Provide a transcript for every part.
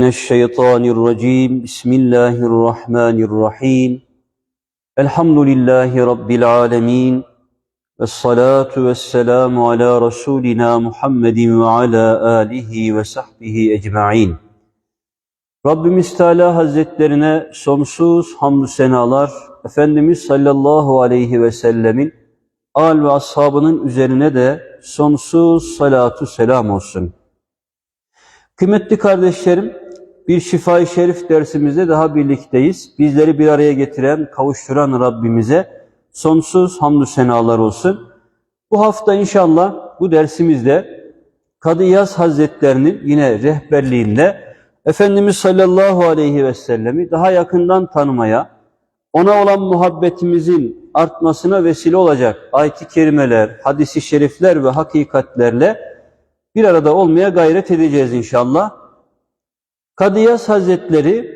من الشيطان الرجيم بسم الله الرحمن الرحيم الحمد لله رب العالمين والصلاة والسلام على رسولنا محمد وعلى آله وصحبه ecmaîn. Rabbimiz Teala Hazretlerine sonsuz hamdü senalar, Efendimiz sallallahu aleyhi ve sellemin al ve ashabının üzerine de sonsuz salatu selam olsun. Kıymetli kardeşlerim, bir şifa-i şerif dersimizde daha birlikteyiz. Bizleri bir araya getiren, kavuşturan Rabbimize sonsuz hamdü senalar olsun. Bu hafta inşallah bu dersimizde Kadı İyaz Hazretlerinin yine rehberliğinde Efendimiz sallallahu aleyhi ve sellemi daha yakından tanımaya, ona olan muhabbetimizin artmasına vesile olacak ayet-i kerimeler, hadisi şerifler ve hakikatlerle bir arada olmaya gayret edeceğiz inşallah. Kadıyas Hazretleri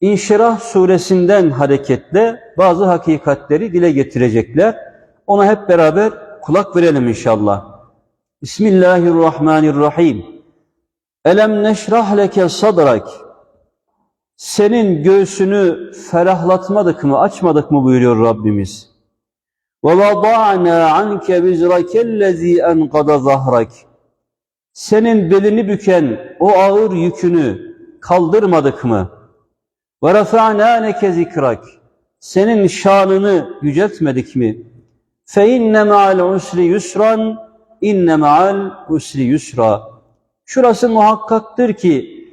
İnşirah suresinden hareketle bazı hakikatleri dile getirecekler. Ona hep beraber kulak verelim inşallah. Bismillahirrahmanirrahim. Elem neşrah leke sadrak. Senin göğsünü ferahlatmadık mı, açmadık mı buyuruyor Rabbimiz. Ve vada'na anke bizrakellezi enqada zahrak. Senin belini büken o ağır yükünü kaldırmadık mı? Ve rafa'na leke zikrak. Senin şanını yüceltmedik mi? Fe inne ma'al usri yusran inne ma'al usri yusra. Şurası muhakkaktır ki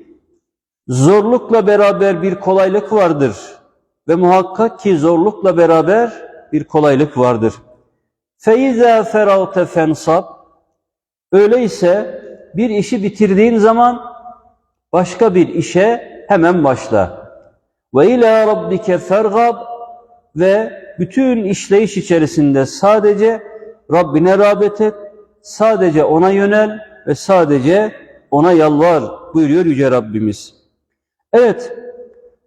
zorlukla beraber bir kolaylık vardır ve muhakkak ki zorlukla beraber bir kolaylık vardır. Feiza feragte fensab. Öyleyse bir işi bitirdiğin zaman başka bir işe hemen başla. Ve ila rabbike fergab ve bütün işleyiş içerisinde sadece Rabbine rağbet et, sadece ona yönel ve sadece ona yalvar buyuruyor Yüce Rabbimiz. Evet,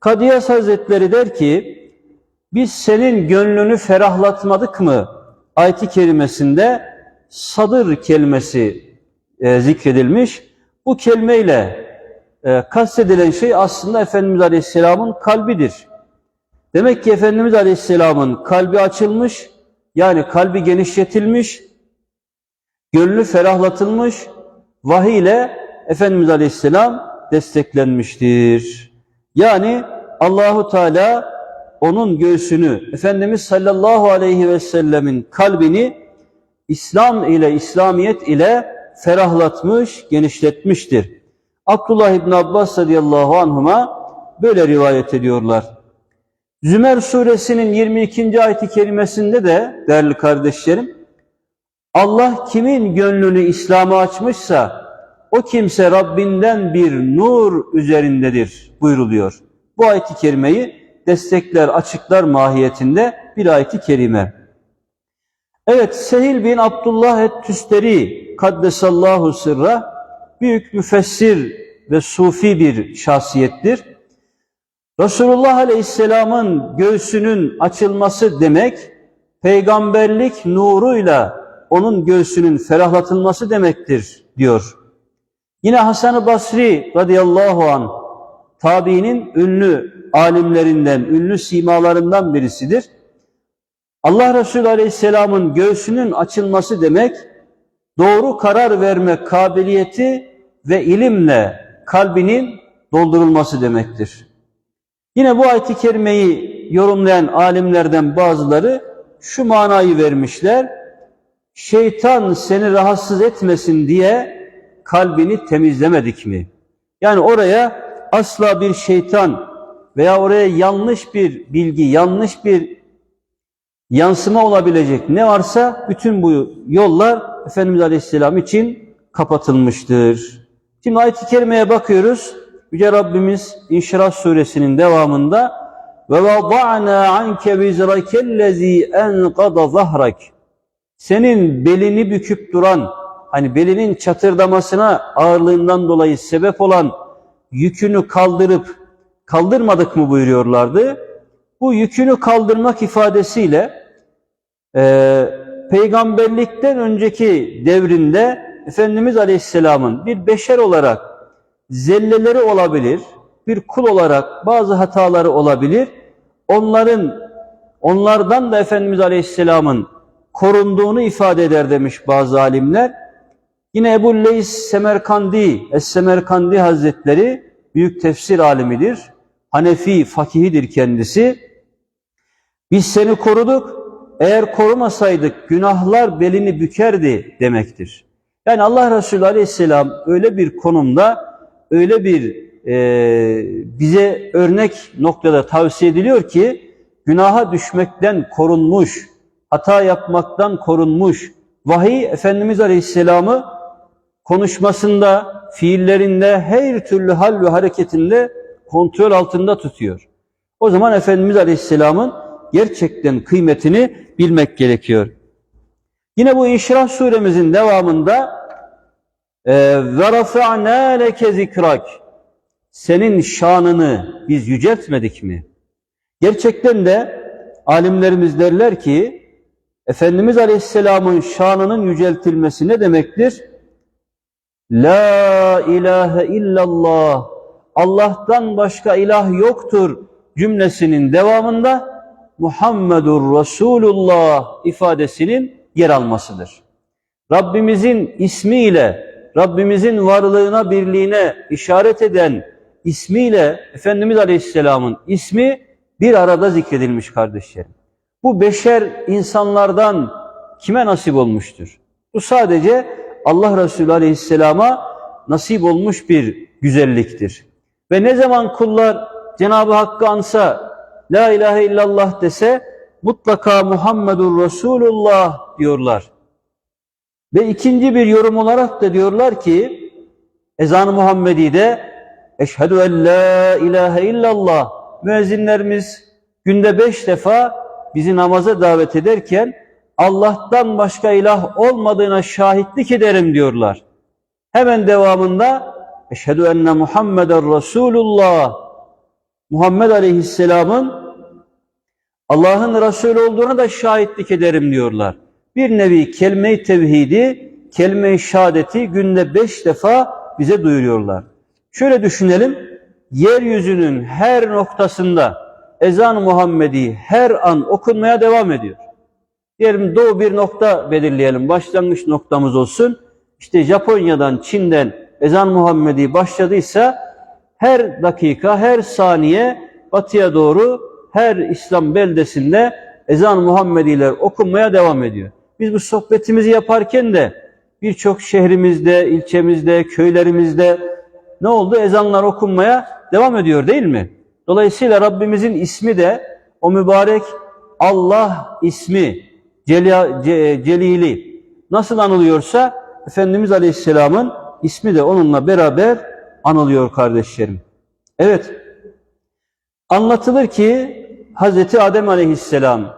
Kadiyas Hazretleri der ki, biz senin gönlünü ferahlatmadık mı? Ayet-i kerimesinde sadır kelimesi e, zikredilmiş. Bu kelimeyle e, kastedilen şey aslında Efendimiz Aleyhisselam'ın kalbidir. Demek ki Efendimiz Aleyhisselam'ın kalbi açılmış, yani kalbi genişletilmiş, gönlü ferahlatılmış, vahiy ile Efendimiz Aleyhisselam desteklenmiştir. Yani Allahu Teala onun göğsünü, Efendimiz sallallahu aleyhi ve sellemin kalbini İslam ile, İslamiyet ile ferahlatmış, genişletmiştir. Abdullah İbn Abbas radıyallahu anhuma böyle rivayet ediyorlar. Zümer suresinin 22. ayeti kerimesinde de değerli kardeşlerim, Allah kimin gönlünü İslam'a açmışsa o kimse Rabbinden bir nur üzerindedir buyruluyor. Bu ayeti kerimeyi destekler, açıklar mahiyetinde bir ayeti kerime. Evet, Sehil bin Abdullah et-Tüsteri kaddesallahu sırra büyük müfessir ve sufi bir şahsiyettir. Resulullah Aleyhisselam'ın göğsünün açılması demek, peygamberlik nuruyla onun göğsünün ferahlatılması demektir diyor. Yine Hasan-ı Basri radıyallahu an tabiinin ünlü alimlerinden, ünlü simalarından birisidir. Allah Resulü Aleyhisselam'ın göğsünün açılması demek, doğru karar verme kabiliyeti ve ilimle kalbinin doldurulması demektir. Yine bu ayet-i kerimeyi yorumlayan alimlerden bazıları şu manayı vermişler. Şeytan seni rahatsız etmesin diye kalbini temizlemedik mi? Yani oraya asla bir şeytan veya oraya yanlış bir bilgi, yanlış bir yansıma olabilecek ne varsa bütün bu yollar Efendimiz Aleyhisselam için kapatılmıştır. Şimdi ayet-i kerimeye bakıyoruz. Yüce Rabbimiz İnşirah suresinin devamında ve vada'na anke bizrakellezi enqada zahrak senin belini büküp duran hani belinin çatırdamasına ağırlığından dolayı sebep olan yükünü kaldırıp kaldırmadık mı buyuruyorlardı. Bu yükünü kaldırmak ifadesiyle e, peygamberlikten önceki devrinde Efendimiz Aleyhisselam'ın bir beşer olarak zelleleri olabilir. Bir kul olarak bazı hataları olabilir. Onların onlardan da Efendimiz Aleyhisselam'ın korunduğunu ifade eder demiş bazı alimler. Yine Ebu Leys Semerkandi, Es-Semerkandi Hazretleri büyük tefsir alimidir. Hanefi fakihidir kendisi. Biz seni koruduk. Eğer korumasaydık günahlar belini bükerdi demektir. Yani Allah Resulü Aleyhisselam öyle bir konumda, öyle bir e, bize örnek noktada tavsiye ediliyor ki günaha düşmekten korunmuş, hata yapmaktan korunmuş. Vahiy Efendimiz Aleyhisselam'ı konuşmasında, fiillerinde, her türlü hal ve hareketinde kontrol altında tutuyor. O zaman Efendimiz Aleyhisselam'ın gerçekten kıymetini bilmek gerekiyor. Yine bu İnşirah suremizin devamında e, ve rafa'na leke zikrak senin şanını biz yüceltmedik mi? Gerçekten de alimlerimiz derler ki Efendimiz Aleyhisselam'ın şanının yüceltilmesi ne demektir? La ilahe illallah Allah'tan başka ilah yoktur cümlesinin devamında Muhammedur Resulullah ifadesinin yer almasıdır. Rabbimizin ismiyle, Rabbimizin varlığına, birliğine işaret eden ismiyle Efendimiz Aleyhisselam'ın ismi bir arada zikredilmiş kardeşlerim. Bu beşer insanlardan kime nasip olmuştur? Bu sadece Allah Resulü Aleyhisselam'a nasip olmuş bir güzelliktir. Ve ne zaman kullar Cenab-ı Hakk'ı ansa, La ilahe illallah dese mutlaka Muhammedur Resulullah diyorlar. Ve ikinci bir yorum olarak da diyorlar ki ezan-ı Muhammedi'de Eşhedü en la ilahe illallah müezzinlerimiz günde beş defa bizi namaza davet ederken Allah'tan başka ilah olmadığına şahitlik ederim diyorlar. Hemen devamında Eşhedü enne Muhammeden Resulullah Muhammed Aleyhisselam'ın Allah'ın Resulü olduğuna da şahitlik ederim diyorlar. Bir nevi kelime-i tevhidi, kelime-i şehadeti günde beş defa bize duyuruyorlar. Şöyle düşünelim, yeryüzünün her noktasında ezan-ı Muhammedi her an okunmaya devam ediyor. Diyelim doğu bir nokta belirleyelim, başlangıç noktamız olsun. İşte Japonya'dan, Çin'den ezan Muhammedi başladıysa her dakika, her saniye batıya doğru her İslam beldesinde ezan Muhammediler okunmaya devam ediyor. Biz bu sohbetimizi yaparken de birçok şehrimizde, ilçemizde, köylerimizde ne oldu? Ezanlar okunmaya devam ediyor değil mi? Dolayısıyla Rabbimizin ismi de o mübarek Allah ismi Celili nasıl anılıyorsa Efendimiz Aleyhisselam'ın ismi de onunla beraber anılıyor kardeşlerim. Evet, anlatılır ki Hazreti Adem Aleyhisselam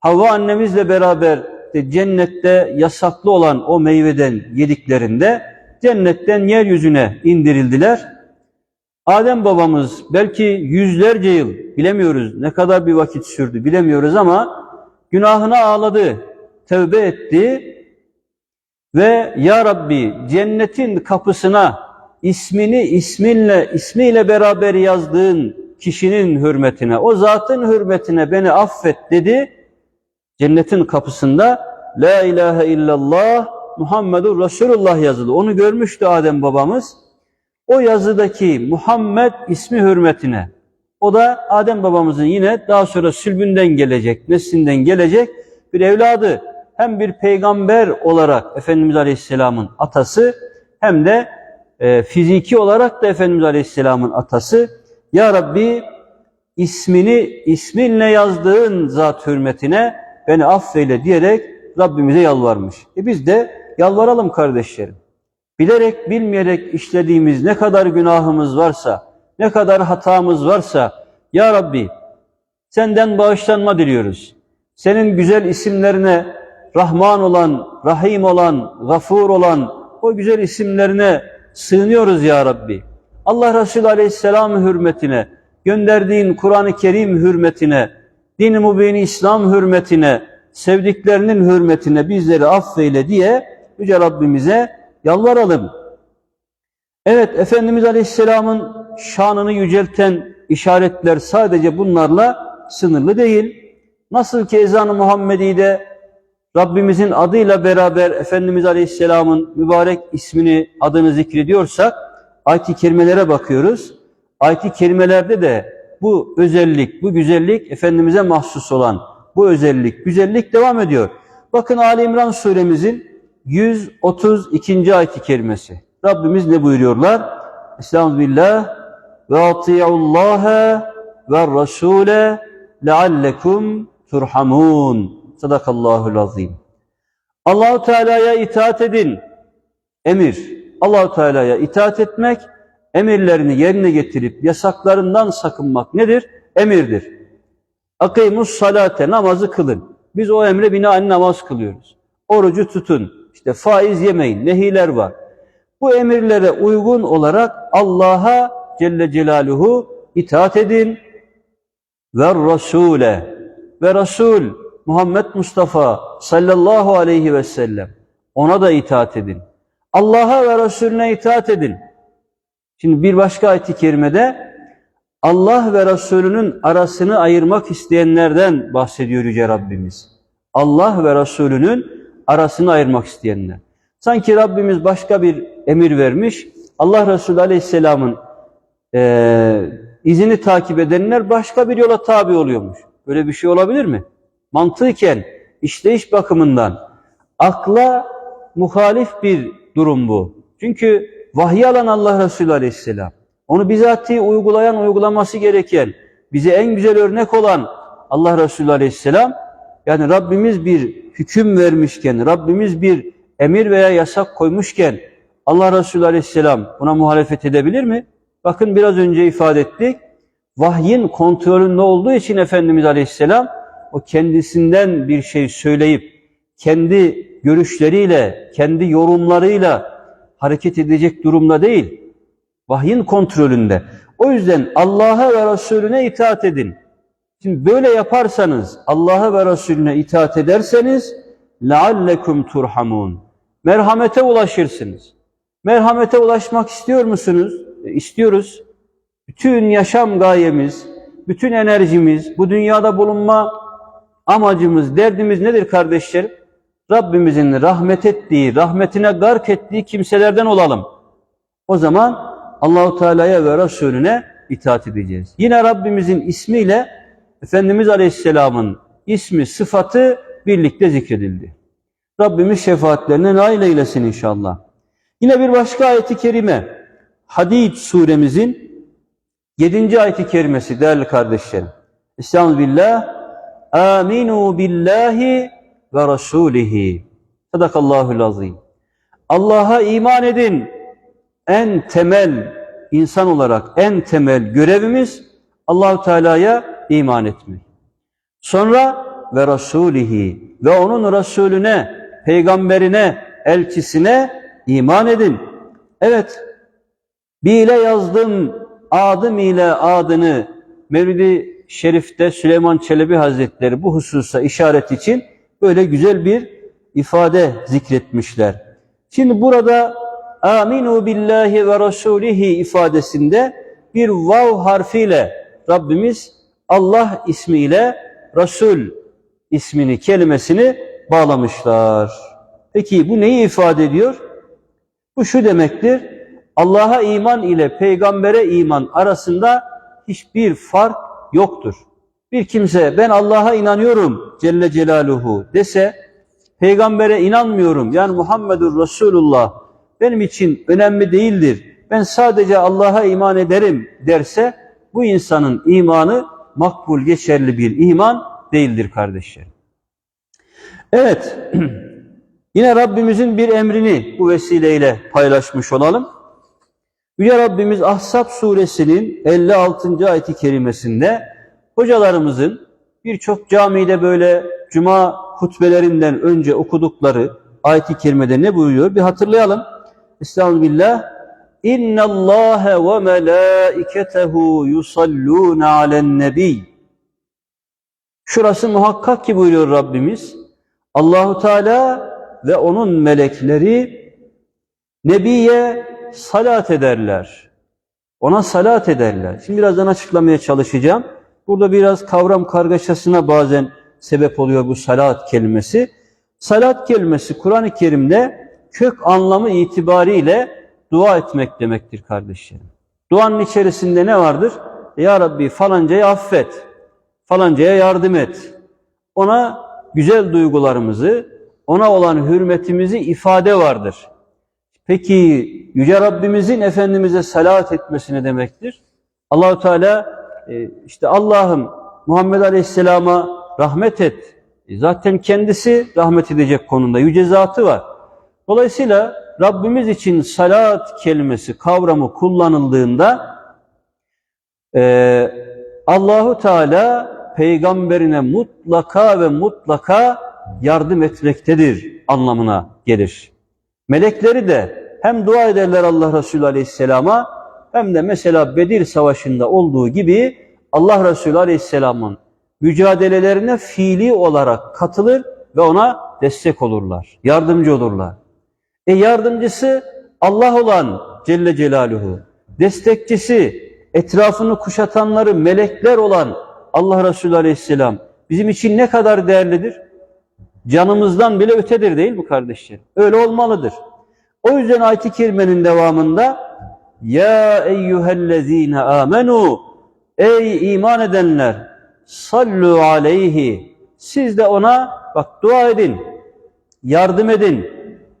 Havva annemizle beraber cennette yasaklı olan o meyveden yediklerinde cennetten yeryüzüne indirildiler. Adem babamız belki yüzlerce yıl bilemiyoruz ne kadar bir vakit sürdü bilemiyoruz ama günahına ağladı, tövbe etti ve Ya Rabbi cennetin kapısına ismini isminle ismiyle beraber yazdığın kişinin hürmetine, o zatın hürmetine beni affet dedi. Cennetin kapısında La ilahe illallah Muhammedur Resulullah yazılı. Onu görmüştü Adem babamız. O yazıdaki Muhammed ismi hürmetine. O da Adem babamızın yine daha sonra sülbünden gelecek, neslinden gelecek bir evladı. Hem bir peygamber olarak Efendimiz Aleyhisselam'ın atası hem de e, fiziki olarak da Efendimiz Aleyhisselam'ın atası. Ya Rabbi ismini isminle yazdığın zat hürmetine beni affeyle diyerek Rabbimize yalvarmış. E biz de yalvaralım kardeşlerim. Bilerek bilmeyerek işlediğimiz ne kadar günahımız varsa, ne kadar hatamız varsa Ya Rabbi senden bağışlanma diliyoruz. Senin güzel isimlerine Rahman olan, Rahim olan, Gafur olan o güzel isimlerine sığınıyoruz Ya Rabbi. Allah Resulü Aleyhisselam hürmetine, gönderdiğin Kur'an-ı Kerim hürmetine, din-i mübini İslam hürmetine, sevdiklerinin hürmetine bizleri affeyle diye Yüce Rabbimize yalvaralım. Evet, Efendimiz Aleyhisselam'ın şanını yücelten işaretler sadece bunlarla sınırlı değil. Nasıl ki ezan-ı Muhammedi'de Rabbimizin adıyla beraber Efendimiz Aleyhisselam'ın mübarek ismini, adını zikrediyorsak, ayet-i kerimelere bakıyoruz. Ayet-i kerimelerde de bu özellik, bu güzellik Efendimiz'e mahsus olan bu özellik, güzellik devam ediyor. Bakın Ali İmran suremizin 132. ayet-i kerimesi. Rabbimiz ne buyuruyorlar? Estağfirullah ve ati'ullaha ve rasule leallekum turhamun. Sadakallahul azim. Allahu Teala'ya itaat edin. Emir. Allahu Teala'ya itaat etmek, emirlerini yerine getirip yasaklarından sakınmak nedir? Emirdir. Akimus salate namazı kılın. Biz o emre binaen namaz kılıyoruz. Orucu tutun. İşte faiz yemeyin. Nehiler var. Bu emirlere uygun olarak Allah'a Celle Celaluhu itaat edin. Ve Rasule ve Resul Muhammed Mustafa sallallahu aleyhi ve sellem ona da itaat edin. Allah'a ve Resulüne itaat edin. Şimdi bir başka ayet-i kerimede Allah ve Resulünün arasını ayırmak isteyenlerden bahsediyor Yüce Rabbimiz. Allah ve Resulünün arasını ayırmak isteyenler. Sanki Rabbimiz başka bir emir vermiş. Allah Resulü Aleyhisselam'ın e, izini takip edenler başka bir yola tabi oluyormuş. Böyle bir şey olabilir mi? Mantıken, işleyiş bakımından akla muhalif bir durum bu. Çünkü vahiy alan Allah Resulü Aleyhisselam, onu bizatihi uygulayan, uygulaması gereken, bize en güzel örnek olan Allah Resulü Aleyhisselam, yani Rabbimiz bir hüküm vermişken, Rabbimiz bir emir veya yasak koymuşken Allah Resulü Aleyhisselam buna muhalefet edebilir mi? Bakın biraz önce ifade ettik. Vahyin kontrolünde olduğu için Efendimiz Aleyhisselam o kendisinden bir şey söyleyip kendi görüşleriyle, kendi yorumlarıyla hareket edecek durumda değil. Vahyin kontrolünde. O yüzden Allah'a ve Resulüne itaat edin. Şimdi böyle yaparsanız, Allah'a ve Resulüne itaat ederseniz لَعَلَّكُمْ turhamun. Merhamete ulaşırsınız. Merhamete ulaşmak istiyor musunuz? E, istiyoruz. Bütün yaşam gayemiz, bütün enerjimiz, bu dünyada bulunma amacımız, derdimiz nedir kardeşlerim? Rabbimizin rahmet ettiği, rahmetine gark ettiği kimselerden olalım. O zaman Allahu Teala'ya ve Resulüne itaat edeceğiz. Yine Rabbimizin ismiyle Efendimiz Aleyhisselam'ın ismi, sıfatı birlikte zikredildi. Rabbimiz şefaatlerine nail eylesin inşallah. Yine bir başka ayeti kerime. Hadid suremizin 7. ayeti kerimesi değerli kardeşlerim. Estağfirullah. Aminu billahi ve rasulihi. Sadakallahul azim. Allah'a iman edin. En temel insan olarak en temel görevimiz Allahu Teala'ya iman etmek. Sonra ve rasulihi ve onun Resulüne, peygamberine, elçisine iman edin. Evet, bile yazdım adım ile adını Mevlid-i Şerif'te Süleyman Çelebi Hazretleri bu hususa işaret için böyle güzel bir ifade zikretmişler. Şimdi burada aminu billahi ve rasulihi ifadesinde bir vav harfiyle Rabbimiz Allah ismiyle Resul ismini, kelimesini bağlamışlar. Peki bu neyi ifade ediyor? Bu şu demektir. Allah'a iman ile peygambere iman arasında hiçbir fark yoktur. Bir kimse ben Allah'a inanıyorum Celle Celaluhu dese, peygambere inanmıyorum yani Muhammedur Resulullah benim için önemli değildir. Ben sadece Allah'a iman ederim derse bu insanın imanı makbul geçerli bir iman değildir kardeşlerim. Evet, yine Rabbimizin bir emrini bu vesileyle paylaşmış olalım. Yüce Rabbimiz Ahzab suresinin 56. ayeti kerimesinde hocalarımızın birçok camide böyle cuma hutbelerinden önce okudukları ayeti kerimede ne buyuruyor? Bir hatırlayalım. Estağfirullah. İnna Allah ve melaiketehu yusallun alen nebi. Şurası muhakkak ki buyuruyor Rabbimiz. Allahu Teala ve onun melekleri Nebiye salat ederler. Ona salat ederler. Şimdi birazdan açıklamaya çalışacağım. Burada biraz kavram kargaşasına bazen sebep oluyor bu salat kelimesi. Salat kelimesi Kur'an-ı Kerim'de kök anlamı itibariyle dua etmek demektir kardeşlerim. Duanın içerisinde ne vardır? Ya Rabbi falancayı affet, falancaya yardım et. Ona güzel duygularımızı, ona olan hürmetimizi ifade vardır. Peki Yüce Rabbimizin Efendimiz'e salat etmesi ne demektir? Allahu Teala işte Allah'ım Muhammed Aleyhisselam'a rahmet et. E, Zaten kendisi rahmet edecek konumda yüce zatı var. Dolayısıyla Rabbimiz için salat kelimesi kavramı kullanıldığında e, Allahu Teala peygamberine mutlaka ve mutlaka yardım etmektedir anlamına gelir. Melekleri de hem dua ederler Allah Resulü Aleyhisselam'a hem de mesela Bedir Savaşı'nda olduğu gibi Allah Resulü Aleyhisselam'ın mücadelelerine fiili olarak katılır ve ona destek olurlar, yardımcı olurlar. E yardımcısı Allah olan Celle Celaluhu, destekçisi, etrafını kuşatanları melekler olan Allah Resulü Aleyhisselam bizim için ne kadar değerlidir? Canımızdan bile ötedir değil mi kardeşlerim? Öyle olmalıdır. O yüzden ayet-i kerimenin devamında Ya eyyühellezine amenu Ey iman edenler sallu aleyhi. Siz de ona bak dua edin yardım edin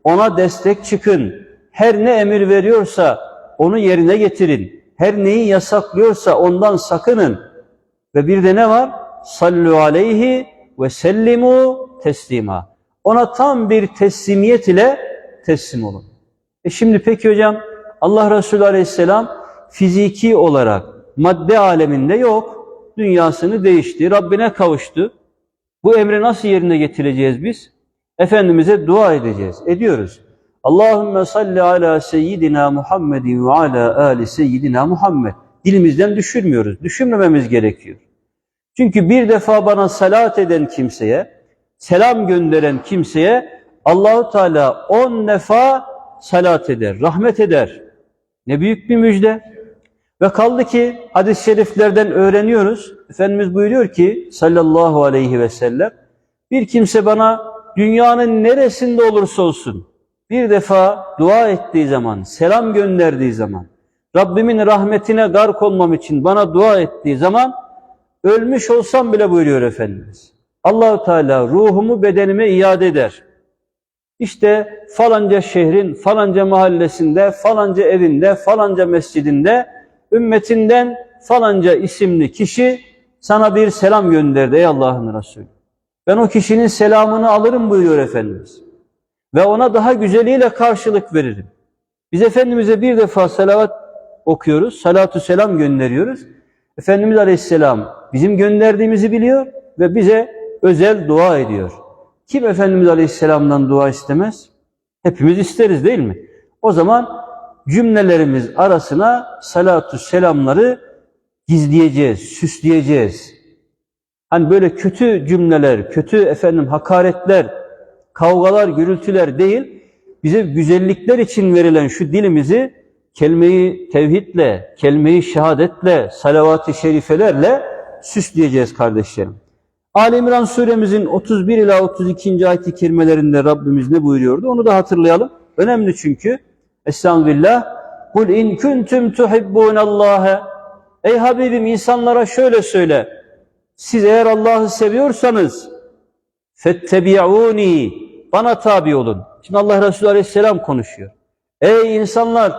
ona destek çıkın. Her ne emir veriyorsa onu yerine getirin. Her neyi yasaklıyorsa ondan sakının. Ve bir de ne var? Sallu aleyhi ve sellimu teslima ona tam bir teslimiyet ile teslim olun. E şimdi peki hocam Allah Resulü Aleyhisselam fiziki olarak madde aleminde yok. Dünyasını değişti, Rabbine kavuştu. Bu emri nasıl yerine getireceğiz biz? Efendimiz'e dua edeceğiz. Ediyoruz. Allahümme salli ala seyyidina Muhammedin ve ala ali seyyidina Muhammed. Dilimizden düşürmüyoruz. Düşünmememiz gerekiyor. Çünkü bir defa bana salat eden kimseye, selam gönderen kimseye Allahu Teala on defa salat eder, rahmet eder. Ne büyük bir müjde. Ve kaldı ki hadis-i şeriflerden öğreniyoruz. Efendimiz buyuruyor ki sallallahu aleyhi ve sellem bir kimse bana dünyanın neresinde olursa olsun bir defa dua ettiği zaman, selam gönderdiği zaman, Rabbimin rahmetine gark olmam için bana dua ettiği zaman ölmüş olsam bile buyuruyor Efendimiz. Allahu Teala ruhumu bedenime iade eder. İşte falanca şehrin falanca mahallesinde, falanca evinde, falanca mescidinde ümmetinden falanca isimli kişi sana bir selam gönderdi ey Allah'ın Resulü. Ben o kişinin selamını alırım buyuruyor Efendimiz. Ve ona daha güzeliyle karşılık veririm. Biz Efendimiz'e bir defa salavat okuyoruz, salatu selam gönderiyoruz. Efendimiz Aleyhisselam bizim gönderdiğimizi biliyor ve bize özel dua ediyor. Kim Efendimiz Aleyhisselam'dan dua istemez? Hepimiz isteriz değil mi? O zaman cümlelerimiz arasına salatu selamları gizleyeceğiz, süsleyeceğiz. Hani böyle kötü cümleler, kötü efendim hakaretler, kavgalar, gürültüler değil, bize güzellikler için verilen şu dilimizi kelimeyi tevhidle, kelimeyi şehadetle, salavat-ı şerifelerle süsleyeceğiz kardeşlerim. Ali İmran suremizin 31 ila 32. ayet-i kerimelerinde Rabbimiz ne buyuruyordu? Onu da hatırlayalım. Önemli çünkü. Estağfirullah. Kul in kuntum tuhibbunallaha. Ey Habibim insanlara şöyle söyle. Siz eğer Allah'ı seviyorsanız fettebi'uni bana tabi olun. Şimdi Allah Resulü Aleyhisselam konuşuyor. Ey insanlar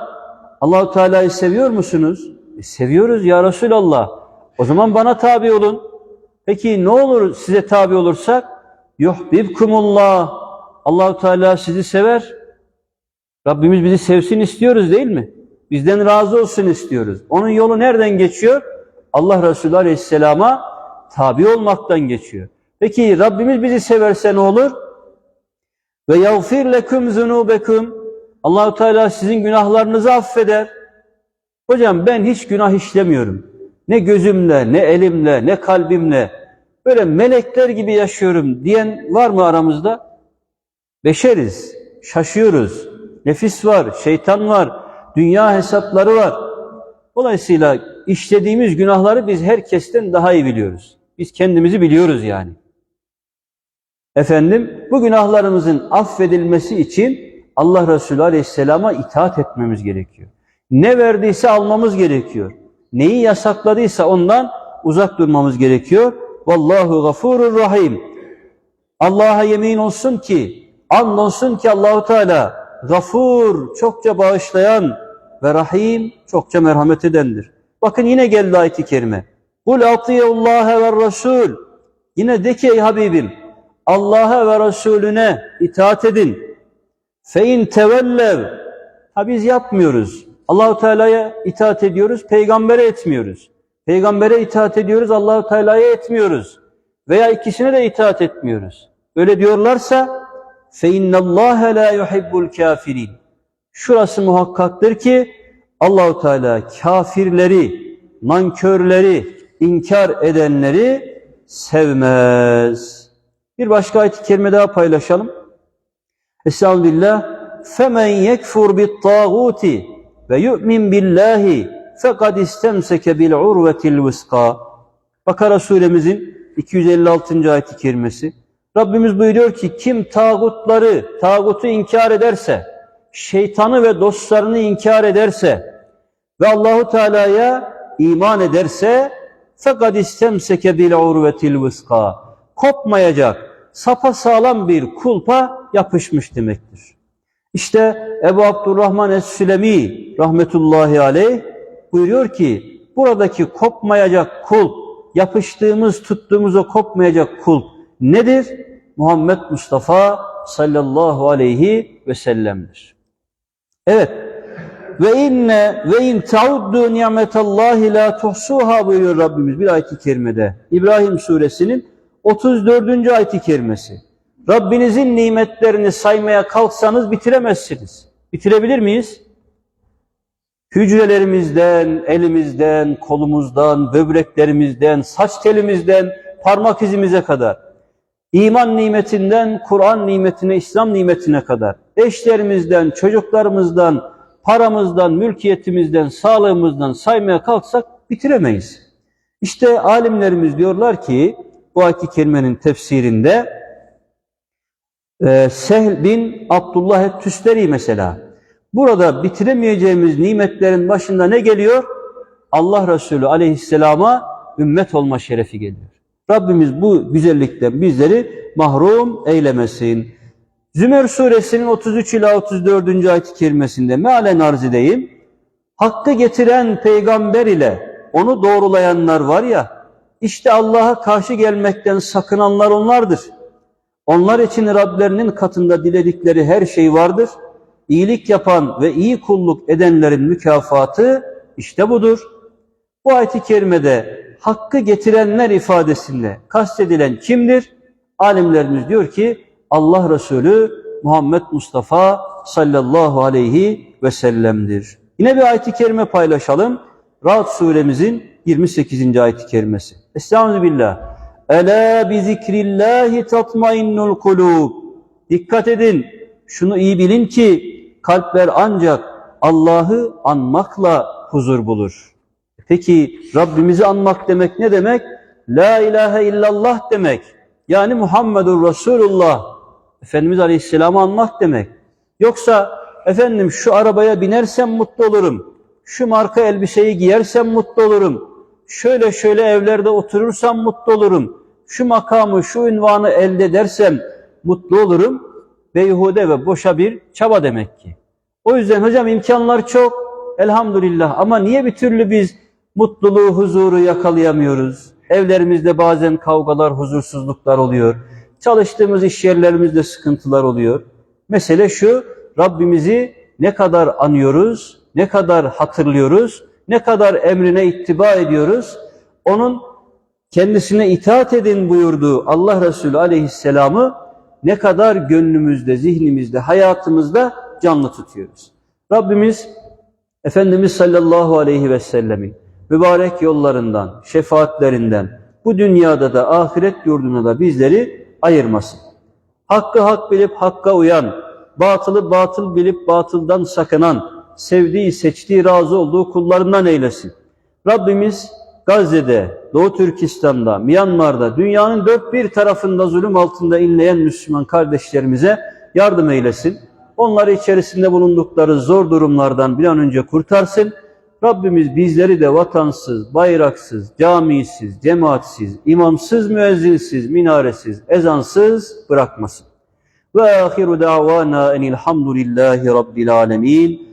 Allahu Teala'yı seviyor musunuz? E, seviyoruz ya Resulallah. O zaman bana tabi olun. Peki ne olur size tabi olursak? Yuhbibkumullah. Allahu Teala sizi sever. Rabbimiz bizi sevsin istiyoruz değil mi? Bizden razı olsun istiyoruz. Onun yolu nereden geçiyor? Allah Resulü Aleyhisselam'a tabi olmaktan geçiyor. Peki Rabbimiz bizi severse ne olur? Ve yağfir leküm zunubekum. Allahu Teala sizin günahlarınızı affeder. Hocam ben hiç günah işlemiyorum. Ne gözümle, ne elimle, ne kalbimle böyle melekler gibi yaşıyorum diyen var mı aramızda? Beşeriz, şaşıyoruz. Nefis var, şeytan var. Dünya hesapları var. Dolayısıyla işlediğimiz günahları biz herkesten daha iyi biliyoruz. Biz kendimizi biliyoruz yani. Efendim bu günahlarımızın affedilmesi için Allah Resulü Aleyhisselam'a itaat etmemiz gerekiyor. Ne verdiyse almamız gerekiyor. Neyi yasakladıysa ondan uzak durmamız gerekiyor. Vallahu gafurur rahim. Allah'a yemin olsun ki, and olsun ki Allahu Teala gafur, çokça bağışlayan ve rahim, çokça merhamet edendir. Bakın yine geldi ayet-i kerime. Kul atiyellaha ve rasul. Yine de ki ey Habibim, Allah'a ve Resulüne itaat edin. Fe in tevellev. Ha biz yapmıyoruz. Allahu Teala'ya itaat ediyoruz, peygambere etmiyoruz. Peygambere itaat ediyoruz, Allahu Teala'ya etmiyoruz. Veya ikisine de itaat etmiyoruz. Öyle diyorlarsa fe innallâhe lâ yuhibbul kâfirin. Şurası muhakkaktır ki Allahu Teala kafirleri, nankörleri, inkar edenleri sevmez. Bir başka ayet-i kerime daha paylaşalım. Estağfirullah. Femen yekfur bit tağuti ve yu'min billahi fekad istemseke bil urvetil vıska. Bakara suremizin 256. ayet-i kerimesi. Rabbimiz buyuruyor ki kim tağutları, tağutu inkar ederse, şeytanı ve dostlarını inkar ederse ve Allahu Teala'ya iman ederse fekad istemseke bil urvetil vıska. Kopmayacak, sapa sağlam bir kulpa yapışmış demektir. İşte Ebu Abdurrahman Es-Sülemi rahmetullahi aleyh buyuruyor ki buradaki kopmayacak kulp, yapıştığımız tuttuğumuz o kopmayacak kulp nedir? Muhammed Mustafa sallallahu aleyhi ve sellem'dir. Evet. Ve inne ve in tauddu nimetallahi la tuhsuha buyuruyor Rabbimiz bir ayet-i kerimede. İbrahim suresinin 34. ayet-i kerimesi. Rabbinizin nimetlerini saymaya kalksanız bitiremezsiniz. Bitirebilir miyiz? Hücrelerimizden, elimizden, kolumuzdan, böbreklerimizden, saç telimizden, parmak izimize kadar, iman nimetinden, Kur'an nimetine, İslam nimetine kadar, eşlerimizden, çocuklarımızdan, paramızdan, mülkiyetimizden, sağlığımızdan saymaya kalksak bitiremeyiz. İşte alimlerimiz diyorlar ki, bu ayet-i kerimenin tefsirinde, ee, Sehl bin Abdullah Tüsteri mesela. Burada bitiremeyeceğimiz nimetlerin başında ne geliyor? Allah Resulü aleyhisselama ümmet olma şerefi geliyor. Rabbimiz bu güzellikten bizleri mahrum eylemesin. Zümer suresinin 33 ila 34. ayet-i kerimesinde mealen arz edeyim. Hakkı getiren peygamber ile onu doğrulayanlar var ya, işte Allah'a karşı gelmekten sakınanlar onlardır. Onlar için Rablerinin katında diledikleri her şey vardır. İyilik yapan ve iyi kulluk edenlerin mükafatı işte budur. Bu ayet-i kerimede hakkı getirenler ifadesinde kastedilen kimdir? Alimlerimiz diyor ki Allah Resulü Muhammed Mustafa sallallahu aleyhi ve sellem'dir. Yine bir ayet-i kerime paylaşalım. Ra'd suremizin 28. ayet-i kerimesi. Estağfirullah. Ela bi zikrillahi tatmainnul kulub. Dikkat edin. Şunu iyi bilin ki kalpler ancak Allah'ı anmakla huzur bulur. Peki Rabbimizi anmak demek ne demek? La ilahe illallah demek. Yani Muhammedur Resulullah. Efendimiz Aleyhisselam'ı anmak demek. Yoksa efendim şu arabaya binersem mutlu olurum. Şu marka elbiseyi giyersem mutlu olurum. Şöyle şöyle evlerde oturursam mutlu olurum. Şu makamı, şu ünvanı elde edersem mutlu olurum. Beyhude ve boşa bir çaba demek ki. O yüzden hocam imkanlar çok. Elhamdülillah ama niye bir türlü biz mutluluğu, huzuru yakalayamıyoruz? Evlerimizde bazen kavgalar, huzursuzluklar oluyor. Çalıştığımız iş yerlerimizde sıkıntılar oluyor. Mesele şu, Rabbimizi ne kadar anıyoruz, ne kadar hatırlıyoruz, ne kadar emrine ittiba ediyoruz. Onun kendisine itaat edin buyurduğu Allah Resulü aleyhisselamı ne kadar gönlümüzde, zihnimizde, hayatımızda canlı tutuyoruz. Rabbimiz Efendimiz sallallahu aleyhi ve sellemin mübarek yollarından, şefaatlerinden bu dünyada da ahiret yurduna da bizleri ayırmasın. Hakkı hak bilip hakka uyan, batılı batıl bilip batıldan sakınan, sevdiği, seçtiği, razı olduğu kullarından eylesin. Rabbimiz Gazze'de, Doğu Türkistan'da, Myanmar'da, dünyanın dört bir tarafında zulüm altında inleyen Müslüman kardeşlerimize yardım eylesin. Onları içerisinde bulundukları zor durumlardan bir an önce kurtarsın. Rabbimiz bizleri de vatansız, bayraksız, camisiz, cemaatsiz, imamsız, müezzinsiz, minaresiz, ezansız bırakmasın. Ve ahiru davana enilhamdülillahi rabbil alemin.